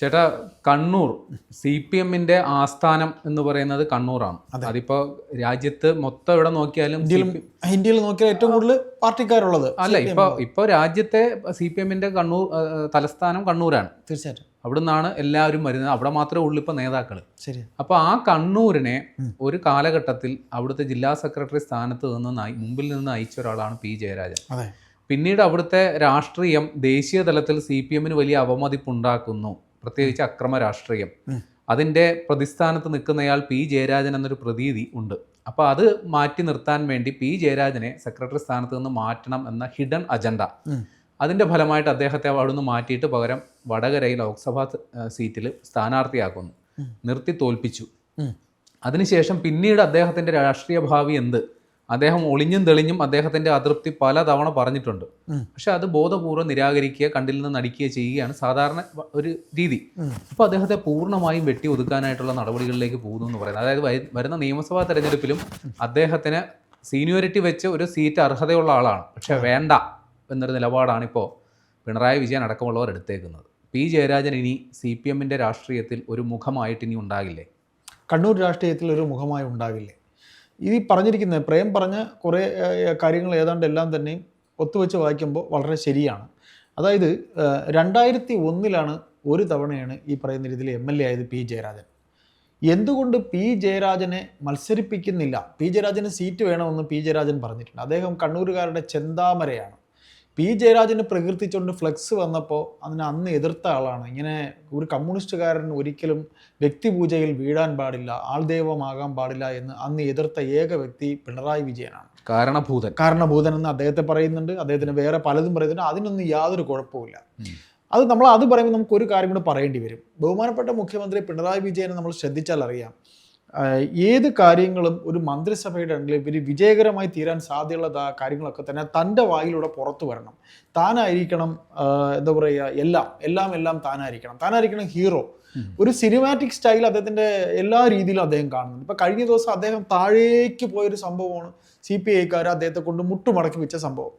ചേട്ടാ Kannur C P എമ്മിന്റെ ആസ്ഥാനം എന്ന് പറയുന്നത് കണ്ണൂറാണ് അതിപ്പോ രാജ്യത്ത് മൊത്തം എവിടെ നോക്കിയാലും ഇന്ത്യയിൽ നോക്കിയാൽ ഏറ്റവും കൂടുതൽ പാർട്ടിക്കാരുള്ളത് അല്ല ഇപ്പൊ ഇപ്പൊ രാജ്യത്തെ സി പി എമ്മിന്റെ കണ്ണൂർ തലസ്ഥാനം കണ്ണൂരാണ്. തീർച്ചയായിട്ടും. അവിടെ നിന്നാണ് എല്ലാവരും വരുന്നത്. അവിടെ മാത്രമേ ഉള്ളൂ ഇപ്പൊ നേതാക്കൾ ശരി. അപ്പൊ ആ കണ്ണൂരിനെ ഒരു കാലഘട്ടത്തിൽ അവിടുത്തെ ജില്ലാ സെക്രട്ടറി സ്ഥാനത്ത് നിന്ന് മുമ്പിൽ നിന്ന് അയച്ച ഒരാളാണ് പി ജയരാജൻ. പിന്നീട് അവിടുത്തെ രാഷ്ട്രീയം ദേശീയ തലത്തിൽ സി പി എമ്മിന് വലിയ അവമതിപ്പുണ്ടാക്കുന്നു. പ്രത്യേകിച്ച് അക്രമ രാഷ്ട്രീയം. അതിന്റെ അതിന്റെ പ്രതിസ്ഥാനത്ത് നിൽക്കുന്നയാൾ പി ജയരാജൻ എന്നൊരു പ്രതീതി ഉണ്ട്. അപ്പോൾ അത് മാറ്റി നിർത്താൻ വേണ്ടി പി ജയരാജനെ സെക്രട്ടറി സ്ഥാനത്ത് നിന്ന് മാറ്റണം എന്ന ഹിഡൻ അജണ്ട. അതിന്റെ അതിന്റെ ഫലമായിട്ട് അദ്ദേഹത്തെ അവിടുന്ന് മാറ്റിയിട്ട് പകരം വടകരയിൽ ലോക്സഭാ സീറ്റിൽ സ്ഥാനാർത്ഥിയാക്കുന്നു. നിർത്തി തോൽപ്പിച്ചു. അതിനുശേഷം പിന്നീട് അദ്ദേഹത്തിന്റെ രാഷ്ട്രീയ ഭാവി എന്ത്? അദ്ദേഹം ഒളിഞ്ഞും തെളിഞ്ഞും അദ്ദേഹത്തിന്റെ അതൃപ്തി പലതവണ പറഞ്ഞിട്ടുണ്ട്. പക്ഷെ അത് ബോധപൂർവം നിരാകരിക്കുക കണ്ടിൽ നിന്ന് നടിക്കുക ചെയ്യുകയാണ് സാധാരണ ഒരു രീതി. അപ്പൊ അപ്പോൾ അദ്ദേഹത്തെ പൂർണമായും വെട്ടി ഒതുക്കാനായിട്ടുള്ള നടപടികളിലേക്ക് പോകുന്നു എന്ന് പറയുന്നത്. അതായത് വരുന്ന നിയമസഭാ തെരഞ്ഞെടുപ്പിലും അദ്ദേഹത്തിന് സീനിയോറിറ്റി വെച്ച് ഒരു സീറ്റ് അർഹതയുള്ള ആളാണ്. പക്ഷെ വേണ്ട എന്നൊരു നിലപാടാണ് ഇപ്പോൾ പിണറായി വിജയൻ അടക്കമുള്ളവർ എടുത്തേക്കുന്നത്. പി ജയരാജൻ ഇനി സി പി എമ്മിന്റെ രാഷ്ട്രീയത്തിൽ ഒരു മുഖമായിട്ട് ഇനി ഉണ്ടാകില്ലേ? കണ്ണൂർ രാഷ്ട്രീയത്തിൽ ഒരു മുഖമായി ഉണ്ടാകില്ലേ? ഈ പറഞ്ഞിരിക്കുന്ന പ്രേം പറഞ്ഞ കുറേ കാര്യങ്ങൾ ഏതാണ്ട് എല്ലാം തന്നെയും ഒത്തുവെച്ച് വായിക്കുമ്പോൾ വളരെ ശരിയാണ്. അതായത് രണ്ടായിരത്തി ഒന്നിലാണ് ഒരു തവണയാണ് ഈ പറയുന്ന രീതിയിൽ എം എൽ എ ആയത് പി ജയരാജൻ. എന്തുകൊണ്ട് പി ജയരാജനെ മത്സരിപ്പിക്കുന്നില്ല? പി ജയരാജന് സീറ്റ് വേണമെന്ന് പി ജയരാജൻ പറഞ്ഞിട്ടുണ്ട്. അദ്ദേഹം കണ്ണൂരുകാരുടെ ചെന്താമരയാണ്. പി ജയരാജന് പ്രകീർത്തിച്ചുകൊണ്ട് ഫ്ലെക്സ് വന്നപ്പോൾ അതിനെ അന്ന് എതിർത്ത ആളാണ്. ഇങ്ങനെ ഒരു കമ്മ്യൂണിസ്റ്റുകാരൻ ഒരിക്കലും വ്യക്തിപൂജയിൽ വീഴാൻ പാടില്ല ആൾദൈവമാകാൻ പാടില്ല എന്ന് അന്ന് എതിർത്ത ഏക വ്യക്തി പിണറായി വിജയനാണ്. കാരണഭൂതൻ. കാരണഭൂതൻ എന്ന് അദ്ദേഹത്തെ പറയുന്നുണ്ട്. അദ്ദേഹത്തിന് വേറെ പലതും പറയുന്നുണ്ട്. അതിനൊന്നും യാതൊരു കുഴപ്പമില്ല അത് നമ്മൾ അത് പറയുമ്പോൾ നമുക്ക് ഒരു കാര്യം കൂടെ പറയേണ്ടി വരും. ബഹുമാനപ്പെട്ട മുഖ്യമന്ത്രി പിണറായി വിജയനെ നമ്മൾ ശ്രദ്ധിച്ചാൽ അറിയാം. ഏത് കാര്യങ്ങളും ഒരു മന്ത്രിസഭയുടെ ഉണ്ടെങ്കിൽ ഇവർ വിജയകരമായി തീരാൻ സാധ്യതയുള്ള കാര്യങ്ങളൊക്കെ തന്നെ തന്റെ വായിലൂടെ പുറത്തു വരണം. താനായിരിക്കണം എന്താ പറയുക എല്ലാം എല്ലാം എല്ലാം താനായിരിക്കണം. താനായിരിക്കണം ഹീറോ. ഒരു സിനിമാറ്റിക് സ്റ്റൈൽ അദ്ദേഹത്തിന്റെ എല്ലാ രീതിയിലും അദ്ദേഹം കാണുന്നുണ്ട്. ഇപ്പൊ കഴിഞ്ഞ ദിവസം അദ്ദേഹം താഴേക്ക് പോയൊരു സംഭവമാണ് സി പി ഐക്കാർ അദ്ദേഹത്തെ കൊണ്ട് മുട്ടുമടക്കി വെച്ച സംഭവം.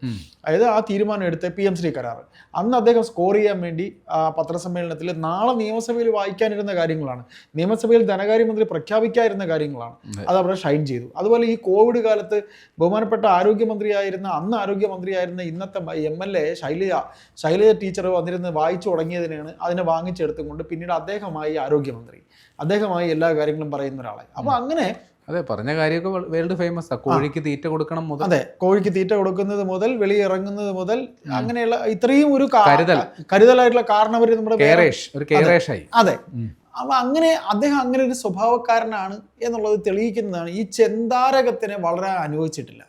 അതായത് ആ തീരുമാനം എടുത്ത പി എം ശ്രീ കരാർ അന്ന് അദ്ദേഹം സ്കോർ ചെയ്യാൻ വേണ്ടി ആ പത്രസമ്മേളനത്തിൽ നാളെ നിയമസഭയിൽ വായിക്കാനിരുന്ന കാര്യങ്ങളാണ്. നിയമസഭയിൽ ധനകാര്യമന്ത്രി പ്രഖ്യാപിക്കാതിരുന്ന കാര്യങ്ങളാണ്. അത് അവിടെ ഷൈൻ ചെയ്തു. അതുപോലെ ഈ കോവിഡ് കാലത്ത് ബഹുമാനപ്പെട്ട ആരോഗ്യമന്ത്രിയായിരുന്ന അന്ന് ആരോഗ്യമന്ത്രിയായിരുന്ന ഇന്നത്തെ M L A Shailaja Shailaja teacher വന്നിരുന്ന് വായിച്ചു തുടങ്ങിയതിനാണ് അതിനെ വാങ്ങിച്ചെടുത്തുകൊണ്ട് പിന്നീട് അദ്ദേഹമായി ആരോഗ്യമന്ത്രി. അദ്ദേഹമായി എല്ലാ കാര്യങ്ങളും പറയുന്ന ഒരാളെ അപ്പോൾ അങ്ങനെ അതെ പറഞ്ഞ കാര്യമൊക്കെ വേൾഡ് ഫേമസ് ആ. കോഴിക്ക് തീറ്റ കൊടുക്കണം മുതൽ. അതെ കോഴിക്ക് തീറ്റ കൊടുക്കുന്നത് മുതൽ വെളിയിറങ്ങുന്നത് മുതൽ അങ്ങനെയുള്ള ഇത്രയും ഒരു കരുതൽ. കരുതലായിട്ടുള്ള കാരണവര് നമ്മുടെ ഒരു കേരേഷായി അതെ. അപ്പൊ അങ്ങനെ അദ്ദേഹം അങ്ങനെ ഒരു സ്വഭാവക്കാരനാണ് എന്നുള്ളത് തെളിയിക്കുന്നതാണ്. ഈ ചെന്താരകത്തിനെ വളരെ അനുഭവിച്ചിട്ടില്ല.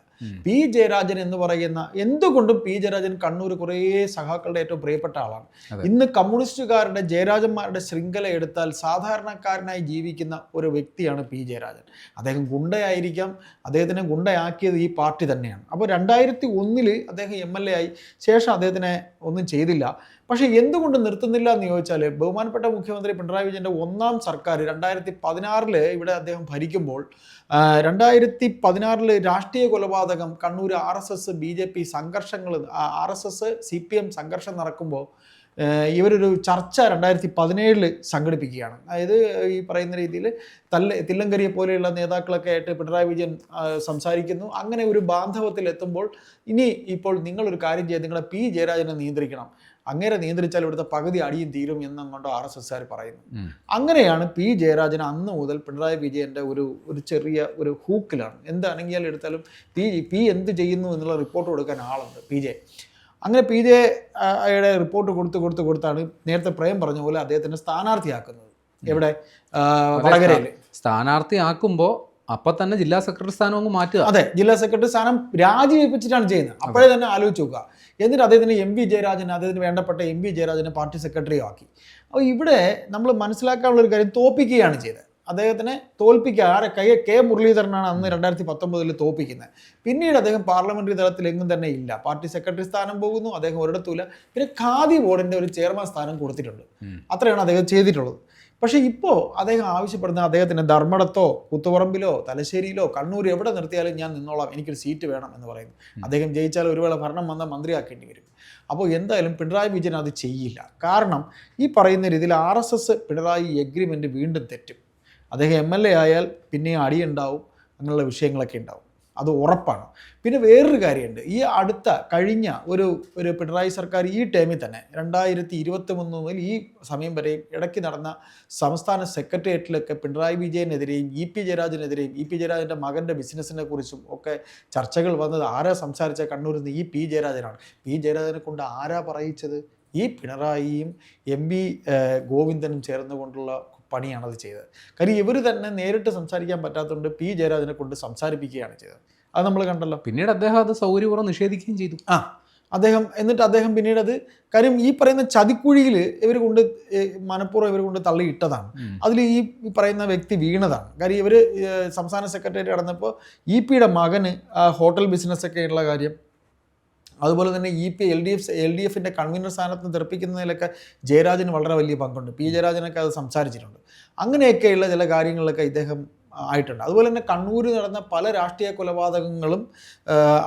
പി ജയരാജൻ എന്ന് പറയുന്ന എന്തുകൊണ്ടും പി ജയരാജൻ കണ്ണൂർ കുറേ സഹാക്കളുടെ ഏറ്റവും പ്രിയപ്പെട്ട ആളാണ്. ഇന്ന് കമ്മ്യൂണിസ്റ്റുകാരുടെ ജയരാജന്മാരുടെ ശൃംഖല എടുത്താൽ സാധാരണക്കാരനായി ജീവിക്കുന്ന ഒരു വ്യക്തിയാണ് പി ജയരാജൻ. അദ്ദേഹം ഗുണ്ടയായിരിക്കാം അദ്ദേഹത്തിനെ ഗുണ്ടയാക്കിയത് ഈ പാർട്ടി തന്നെയാണ്. അപ്പോൾ രണ്ടായിരത്തി ഒന്നിൽ അദ്ദേഹം എം എൽ എ ആയി. ശേഷം അദ്ദേഹത്തിനെ ഒന്നും ചെയ്തില്ല. പക്ഷേ എന്തുകൊണ്ട് നിർത്തുന്നില്ല എന്ന് ചോദിച്ചാൽ ബഹുമാനപ്പെട്ട മുഖ്യമന്ത്രി പിണറായി വിജയന്റെ ഒന്നാം സർക്കാർ രണ്ടായിരത്തി പതിനാറിൽ ഇവിടെ അദ്ദേഹം ഭരിക്കുമ്പോൾ രണ്ടായിരത്തി പതിനാറിൽ രാഷ്ട്രീയ കൊലപാതകം Kannur R S S B J P സംഘർഷങ്ങൾ R S S C P M സംഘർഷം നടക്കുമ്പോൾ ഇവരൊരു ചർച്ച രണ്ടായിരത്തി പതിനേഴിൽ സംഘടിപ്പിക്കുകയാണ്. അതായത് ഈ പറയുന്ന രീതിയിൽ തല്ല തില്ലങ്കരിയെ പോലെയുള്ള നേതാക്കളൊക്കെ ആയിട്ട് പിണറായി വിജയൻ സംസാരിക്കുന്നു. അങ്ങനെ ഒരു ബാന്ധവത്തിൽ എത്തുമ്പോൾ ഇനി ഇപ്പോൾ നിങ്ങളൊരു കാര്യം ചെയ്ത് നിങ്ങളെ പി. ജയരാജനെ നിയന്ത്രിക്കണം. അങ്ങനെ നിയന്ത്രിച്ചാൽ ഇവിടുത്തെ പകുതി അടിയും തീരും എന്നങ്ങോട്ട് ആർ എസ് എസ്സുകാർ പറയുന്നു. അങ്ങനെയാണ് പി. ജയരാജൻ അന്ന് മുതൽ പിണറായി വിജയന്റെ ഒരു ഒരു ചെറിയ ഒരു ഹൂക്കിലാണ്. എന്താണെങ്കിൽ എടുത്താലും പി പി എന്ത് ചെയ്യുന്നു എന്നുള്ള റിപ്പോർട്ട് കൊടുക്കാൻ ആളുണ്ട്. പി. ജെ. അങ്ങനെ പി ജെ അയുടെ റിപ്പോർട്ട് കൊടുത്ത് കൊടുത്ത് കൊടുത്താണ് നേരത്തെ പ്രേം പറഞ്ഞ പോലെ അദ്ദേഹത്തിനെ സ്ഥാനാർത്ഥിയാക്കുന്നത്. എവിടെ? വടകരയിൽ. സ്ഥാനാർത്ഥിയാക്കുമ്പോൾ അപ്പൊ തന്നെ ജില്ലാ സെക്രട്ടറി സ്ഥാനം അങ്ങ് മാറ്റുക. അതെ ജില്ലാ സെക്രട്ടറി സ്ഥാനം രാജിവെപ്പിച്ചിട്ടാണ് ചെയ്യുന്നത്. അപ്പോഴേ തന്നെ ആലോചിച്ച് നോക്കുക. എന്നിട്ട് അദ്ദേഹത്തിന് എം വി ജയരാജൻ അദ്ദേഹത്തിന് വേണ്ടപ്പെട്ട എം വി ജയരാജനെ പാർട്ടി സെക്രട്ടറിയും ആക്കി അപ്പോൾ ഇവിടെ നമ്മൾ മനസ്സിലാക്കാനുള്ള ഒരു കാര്യം തോപ്പിക്കുകയാണ് ചെയ്തത്. അദ്ദേഹത്തിനെ തോൽപ്പിക്കുക ആരെ? കൈ കെ മുരളീധരനാണ് അന്ന് രണ്ടായിരത്തി പത്തൊമ്പതിൽ തോൽപ്പിക്കുന്നത്. പിന്നീട് അദ്ദേഹം പാർലമെന്ററി തലത്തിൽ എങ്ങും തന്നെ ഇല്ല. പാർട്ടി സെക്രട്ടറി സ്ഥാനം പോകുന്നു അദ്ദേഹം ഒരിടത്തുമില്ല. പിന്നെ ഖാദി ബോർഡിന്റെ ഒരു ചെയർമാൻ സ്ഥാനം കൊടുത്തിട്ടുണ്ട്. അത്രയാണ് അദ്ദേഹം ചെയ്തിട്ടുള്ളത്. പക്ഷേ ഇപ്പോൾ അദ്ദേഹം ആവശ്യപ്പെടുന്ന അദ്ദേഹത്തിന് ധർമ്മടത്തോ കുത്തുപറമ്പിലോ തലശ്ശേരിയിലോ കണ്ണൂർ എവിടെ നിർത്തിയാലും ഞാൻ നിന്നോളാം എനിക്കൊരു സീറ്റ് വേണം എന്ന് പറയുന്നു. അദ്ദേഹം ജയിച്ചാൽ ഒരുവേള ഭരണം വന്ന മന്ത്രിയാക്കേണ്ടി വരും. അപ്പോൾ എന്തായാലും പിണറായി വിജയൻ അത് ചെയ്യില്ല. കാരണം ഈ പറയുന്ന രീതിയിൽ R S S Pinarayi agreement വീണ്ടും തെറ്റും. അദ്ദേഹം എം എൽ എ ആയാൽ പിന്നെയും അടിയുണ്ടാവും അങ്ങനെയുള്ള വിഷയങ്ങളൊക്കെ ഉണ്ടാവും. അത് ഉറപ്പാണ്. പിന്നെ വേറൊരു കാര്യമുണ്ട്. ഈ അടുത്ത കഴിഞ്ഞ ഒരു ഒരു പിണറായി സർക്കാർ ഈ ടൈമിൽ തന്നെ രണ്ടായിരത്തി ഇരുപത്തി മൂന്ന് മുതൽ ഈ സമയം വരെ ഇടയ്ക്ക് നടന്ന സംസ്ഥാന സെക്രട്ടേറിയറ്റിലൊക്കെ പിണറായി വിജയനെതിരെയും ഇ പി ജയരാജനെതിരെയും ഇ പി ജയരാജന്റെ മകന്റെ ബിസിനസ്സിനെ കുറിച്ചും ഒക്കെ ചർച്ചകൾ വന്നത് ആരാ സംസാരിച്ച കണ്ണൂരിൽ നിന്ന് ഈ പി ജയരാജനാണ്. പി ജയരാജനെ കൊണ്ട് ആരാ പറയിച്ചത്? ഈ പിണറായിയും എം വി ഗോവിന്ദനും ചേർന്നുകൊണ്ടുള്ള പണിയാണ് അത് ചെയ്തത്. കാര്യം ഇവർ തന്നെ നേരിട്ട് സംസാരിക്കാൻ പറ്റാത്തതുകൊണ്ട് പി ജയരാജനെ കൊണ്ട് സംസാരിപ്പിക്കുകയാണ് ചെയ്തത്. അത് നമ്മൾ കണ്ടല്ലോ. പിന്നീട് അദ്ദേഹം അത് സൗകര്യപൂർവം നിഷേധിക്കുകയും ചെയ്തു. ആ അദ്ദേഹം എന്നിട്ട് അദ്ദേഹം പിന്നീട് അത് കാര്യം ഈ പറയുന്ന ചതിക്കുഴിയിൽ ഇവർ കൊണ്ട് മനഃപൂർവം ഇവർ കൊണ്ട് തള്ളിയിട്ടതാണ്. അതിൽ ഈ പറയുന്ന വ്യക്തി വീണതാണ്. കാര്യം ഇവർ സംസ്ഥാന സെക്രട്ടറി കടന്നപ്പോൾ ഇ പിയുടെ മകന് ഹോട്ടൽ ബിസിനസ്സൊക്കെ ഉള്ള കാര്യം അതുപോലെ തന്നെ E P L D F L D എഫിന്റെ കൺവീനർ സ്ഥാനത്ത് തെറിപ്പിക്കുന്നതിലൊക്കെ ജയരാജന് വളരെ വലിയ പങ്കുണ്ട്. പി ജയരാജനൊക്കെ അത് സംസാരിച്ചിട്ടുണ്ട്. അങ്ങനെയൊക്കെയുള്ള ചില കാര്യങ്ങളിലൊക്കെ ഇദ്ദേഹം ആയിട്ടുണ്ട്. അതുപോലെ തന്നെ കണ്ണൂരിൽ നടന്ന പല രാഷ്ട്രീയ കൊലപാതകങ്ങളും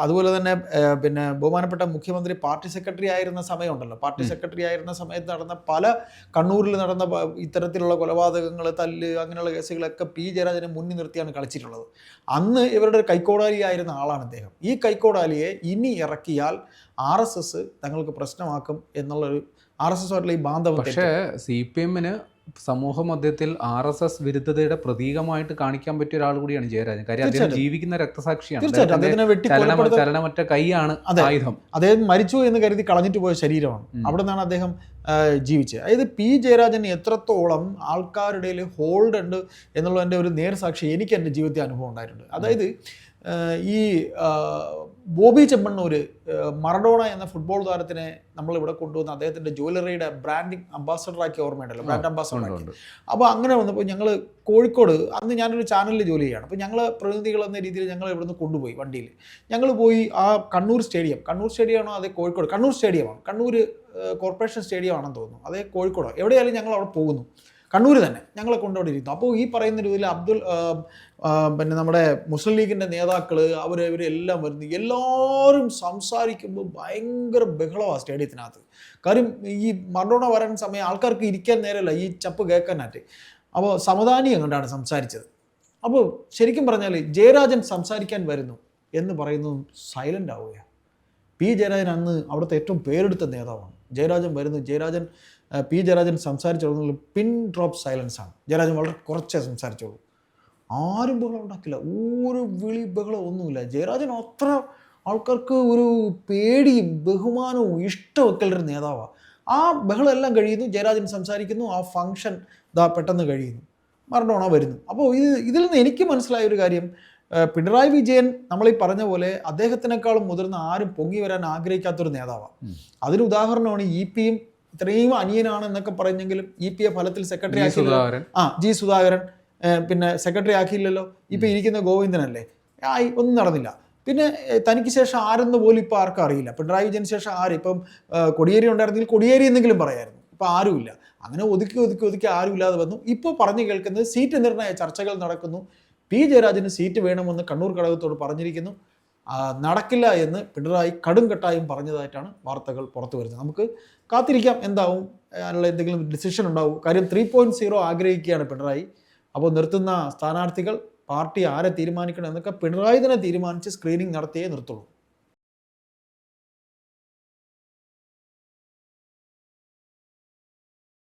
അതുപോലെ തന്നെ പിന്നെ ബഹുമാനപ്പെട്ട മുഖ്യമന്ത്രി പാർട്ടി സെക്രട്ടറി ആയിരുന്ന സമയമുണ്ടല്ലോ. പാർട്ടി സെക്രട്ടറി ആയിരുന്ന സമയത്ത് നടന്ന പല കണ്ണൂരിൽ നടന്ന ഇത്തരത്തിലുള്ള കൊലപാതകങ്ങൾ തല്ല് അങ്ങനെയുള്ള കേസുകളൊക്കെ പി ജയരാജനെ മുന്നിൽ നിർത്തിയാണ് കളിച്ചിട്ടുള്ളത്. അന്ന് ഇവരുടെ ഒരു കൈക്കോടാലിയായിരുന്ന ആളാണ് അദ്ദേഹം ഈ കൈക്കോടാലിയെ ഇനി ഇറക്കിയാൽ ആർ എസ് എസ് തങ്ങൾക്ക് പ്രശ്നമാക്കും എന്നുള്ളൊരു ആർ എസ് എസുമായിട്ടുള്ള ഈ ബാന്ധവം പക്ഷേ സി പി എമ്മിന് സമൂഹ മധ്യത്തിൽ ആർ എസ് എസ് വിരുദ്ധതയുടെ പ്രതീകമായിട്ട് കാണിക്കാൻ പറ്റിയ ഒരാൾ കൂടിയാണ് ജയരാജൻ. കാര്യം അദ്ദേഹം ജീവിക്കുന്ന രക്തസാക്ഷിയാണ്. ചലനമറ്റ കൈയാണ് ആയുധം. അദ്ദേഹം മരിച്ചു എന്ന് കരുതി കളഞ്ഞിട്ട് പോയ ശരീരമാണ്. അവിടെ നിന്നാണ് അദ്ദേഹം ജീവിച്ചത്. അതായത് പി. ജയരാജൻ എത്രത്തോളം ആൾക്കാരുടെ ഹോൾഡ് ഉണ്ട് എന്നുള്ളതിന്റെ ഒരു നേർസാക്ഷി എനിക്ക് എന്റെ ജീവിതത്തിൽ അനുഭവം ഉണ്ടായിട്ടുണ്ട്. അതായത് ഈ ബോബി ചെമ്മണ്ണൂർ മറഡോണ എന്ന ഫുട്ബോൾ താരത്തിനെ നമ്മൾ ഇവിടെ കൊണ്ടുവന്ന് അദ്ദേഹത്തിന്റെ ജ്വല്ലറിയുടെ ബ്രാൻഡിങ് അംബാസഡറാക്കി ഓർമ്മയുണ്ടല്ലോ ബ്രാൻഡ് അംബാസഡർ. അപ്പോൾ അങ്ങനെ വന്നപ്പോൾ ഞങ്ങൾ കോഴിക്കോട് അന്ന് ഞാനൊരു ചാനലിൽ ജോലി ചെയ്യുകയാണ്. അപ്പോൾ ഞങ്ങൾ പ്രതിനിധികൾ എന്ന രീതിയിൽ ഞങ്ങൾ ഇവിടുന്ന് കൊണ്ടുപോയി വണ്ടിയിൽ. ഞങ്ങൾ പോയി ആ കണ്ണൂർ സ്റ്റേഡിയം. കണ്ണൂർ സ്റ്റേഡിയമാണോ അതേ കോഴിക്കോട്? കണ്ണൂർ സ്റ്റേഡിയമാണ്. കണ്ണൂർ കോർപ്പറേഷൻ സ്റ്റേഡിയമാണെന്ന് തോന്നുന്നു. അതേ കോഴിക്കോടോ? എവിടെയായാലും ഞങ്ങൾ അവിടെ പോകുന്നു. കണ്ണൂർ തന്നെ ഞങ്ങളെ കൊണ്ടുവിടെ അപ്പോൾ ഈ പറയുന്ന രീതിയിൽ അബ്ദുൽ പിന്നെ നമ്മുടെ മുസ്ലിം ലീഗിന്റെ നേതാക്കൾ അവർ ഇവരെല്ലാം വരുന്നു. എല്ലാവരും സംസാരിക്കുമ്പോൾ ഭയങ്കര ബഹളമാണ് സ്റ്റേഡിയത്തിനകത്ത്. കാര്യം ഈ മറഡോണ വരാൻ സമയം ആൾക്കാർക്ക് ഇരിക്കാൻ നേരമല്ല ഈ ചപ്പ് കേൾക്കാനായിട്ട്. അപ്പോൾ സമദാനിയം കണ്ടാണ് സംസാരിച്ചത്? അപ്പോൾ ശരിക്കും പറഞ്ഞാൽ ജയരാജൻ സംസാരിക്കാൻ വരുന്നു എന്ന് പറയുന്നതും സൈലന്റ് ആവുകയാണ്. പി ജയരാജൻ അന്ന് അവിടുത്തെ ഏറ്റവും പേരെടുത്ത നേതാവാണ്. ജയരാജൻ വരുന്നു. ജയരാജൻ പി ജയരാജൻ സംസാരിച്ചോളുന്നത് പിൻ ഡ്രോപ്പ് സൈലൻസ് ആണ്. ജയരാജൻ വളരെ കുറച്ചേ സംസാരിച്ചോളൂ. ആരും ബഹളം ഉണ്ടാക്കില്ല. ഒരു വിളി ബഹളം ഒന്നുമില്ല. ജയരാജൻ അത്ര ആൾക്കാർക്ക് ഒരു പേടിയും ബഹുമാനവും ഇഷ്ടമൊക്കെ ഉള്ളൊരു നേതാവാണ് ആ ബഹളം എല്ലാം കഴിയുന്നു. ജയരാജൻ സംസാരിക്കുന്നു. ആ ഫങ്ഷൻ ഇതാ പെട്ടെന്ന് കഴിയുന്നു. മറഡോണ വരുന്നു. അപ്പോൾ ഇത് ഇതിൽ നിന്ന് എനിക്ക് മനസ്സിലായ ഒരു കാര്യം പിണറായി വിജയൻ നമ്മൾ ഈ പറഞ്ഞ പോലെ അദ്ദേഹത്തിനേക്കാളും മുതിർന്ന ആരും പൊങ്ങി വരാൻ ആഗ്രഹിക്കാത്തൊരു നേതാവാണ്. അതിന് ഉദാഹരണമാണ് ഇ പിയും ഇത്രയും അനിയനാണ് എന്നൊക്കെ പറഞ്ഞെങ്കിലും ഇ പി എ ഫലത്തിൽ സെക്രട്ടറി ആക്കിയില്ല ആ ജി സുധാകരൻ പിന്നെ സെക്രട്ടറി ആക്കിയില്ലല്ലോ. ഇപ്പൊ ഇരിക്കുന്ന ഗോവിന്ദനല്ലേ? ആയി ഒന്നും നടന്നില്ല. പിന്നെ തനിക്ക് ശേഷം ആരെന്ന് പോലും ഇപ്പൊ ആർക്കും അറിയില്ല. പിണറായി വിജയന് ശേഷം ആര്? ഇപ്പം കൊടിയേരി ഉണ്ടായിരുന്നെങ്കിൽ കൊടിയേരി എന്നെങ്കിലും പറയായിരുന്നു. ഇപ്പൊ ആരുമില്ല. അങ്ങനെ ഒതുക്കി ഒതുക്കി ഒതുക്കി ആരുമില്ലാതെ വന്നു. ഇപ്പോൾ പറഞ്ഞു കേൾക്കുന്നത് സീറ്റ് നിർണയ ചർച്ചകൾ നടക്കുന്നു. പി ജയരാജന് സീറ്റ് വേണമെന്ന് കണ്ണൂർ ഘടകത്തോട് പറഞ്ഞിരിക്കുന്നു. നടക്കില്ല എന്ന് പിണറായി കടും കെട്ടായും പറഞ്ഞതായിട്ടാണ് വാർത്തകൾ പുറത്തു വരുന്നത്. നമുക്ക് കാത്തിരിക്കാം എന്താവും അതിനുള്ള എന്തെങ്കിലും ഡിസിഷൻ ഉണ്ടാവും. കാര്യം ത്രീ പോയിന്റ് സീറോ ആഗ്രഹിക്കുകയാണ് പിണറായി. അപ്പോൾ നിർത്തുന്ന സ്ഥാനാർത്ഥികൾ പാർട്ടി ആരെ തീരുമാനിക്കണം എന്നൊക്കെ പിണറായി തന്നെ തീരുമാനിച്ച് സ്ക്രീനിങ് നടത്തിയേ നിർത്തുള്ളൂ.